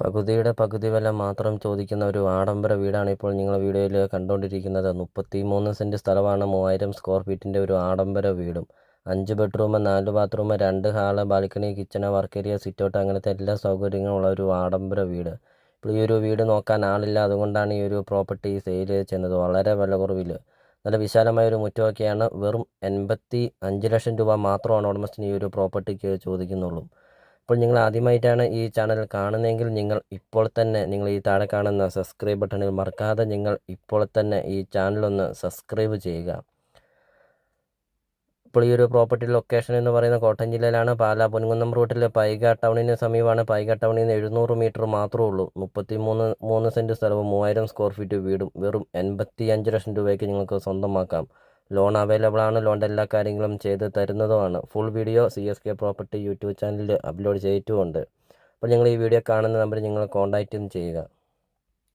പകുതിയുടെ പകുതി വില മാത്രം ചോദിക്കുന്ന ഒരു ആഡംബര വീടാണ് ഇപ്പോൾ നിങ്ങൾ വീഡിയോയിൽ കണ്ടുകൊണ്ടിരിക്കുന്നത്. മുപ്പത്തി മൂന്ന് സെന്റ് സ്ഥലമാണ് മൂവായിരം സ്ക്വയർ ഫീറ്റിന്റെ ഒരു ആഡംബര വീടും. അഞ്ച് ബെഡ്റൂം നാല് ബാത്റൂം രണ്ട് hall balcony kitchen work area sitout അങ്ങനത്തെ എല്ലാ സൗകര്യങ്ങളും ഉള്ള ഒരു ആഡംബര വീട്. ഇപ്പോൾ ഈ ഒരു വീട് നോക്കാൻ ആളില്ല. അതുകൊണ്ടാണ് ഈ ഒരു പ്രോപ്പർട്ടി സെയിൽ ചെയ്യുന്നത്. വളരെ വില കുറവിൽ നല്ല വിശാലമായ ഒരു മുറ്റമൊക്കെയാണ്. വെറും എൺപത്തി അഞ്ച് ലക്ഷം രൂപ മാത്രമാണ് ഉടമസ്ഥന് ഈ ഒരു പ്രോപ്പർട്ടിക്ക് ചോദിക്കുന്നുള്ളൂ. അപ്പോൾ നിങ്ങൾ ആദ്യമായിട്ടാണ് ഈ ചാനൽ കാണുന്നതെങ്കിൽ നിങ്ങൾ ഇപ്പോൾ തന്നെ നിങ്ങൾ ഈ താഴെ കാണുന്ന സബ്സ്ക്രൈബ് ബട്ടണിൽ മറക്കാതെ നിങ്ങൾ ഇപ്പോൾ തന്നെ ഈ ചാനലൊന്ന് സബ്സ്ക്രൈബ് ചെയ്യുക. ഇപ്പോൾ ഈ ഒരു പ്രോപ്പർട്ടി ലൊക്കേഷൻ എന്ന് പറയുന്ന കോട്ടയം ജില്ലയിലാണ് പാലാ പൊൻകുന്നം റൂട്ടിൽ പൈക ടൗണിന് സമീപമാണ്. പൈക ടൗണിൽ നിന്ന് എഴുന്നൂറ് മീറ്റർ മാത്രമേ ഉള്ളൂ. മുപ്പത്തി മൂന്ന് മൂന്ന് സെന്റ് സ്ഥലവും മൂവായിരം സ്ക്വയർ ഫീറ്റ് വീടും വെറും എൺപത്തി അഞ്ച് ലക്ഷം രൂപയ്ക്ക് നിങ്ങൾക്ക് സ്വന്തമാക്കാം. ലോൺ അവൈലബിൾ ആണ്. ലോണിന്റെ എല്ലാ കാര്യങ്ങളും ചെയ്ത് തരുന്നതുമാണ്. Full video C S K property YouTube ചാനലിൽ അപ്ലോഡ് ചെയ്തിട്ടുമുണ്ട്. അപ്പോൾ നിങ്ങൾ ഈ വീഡിയോ കാണുന്ന നമ്പർ നിങ്ങൾ കോൺടാക്റ്റും ചെയ്യുക.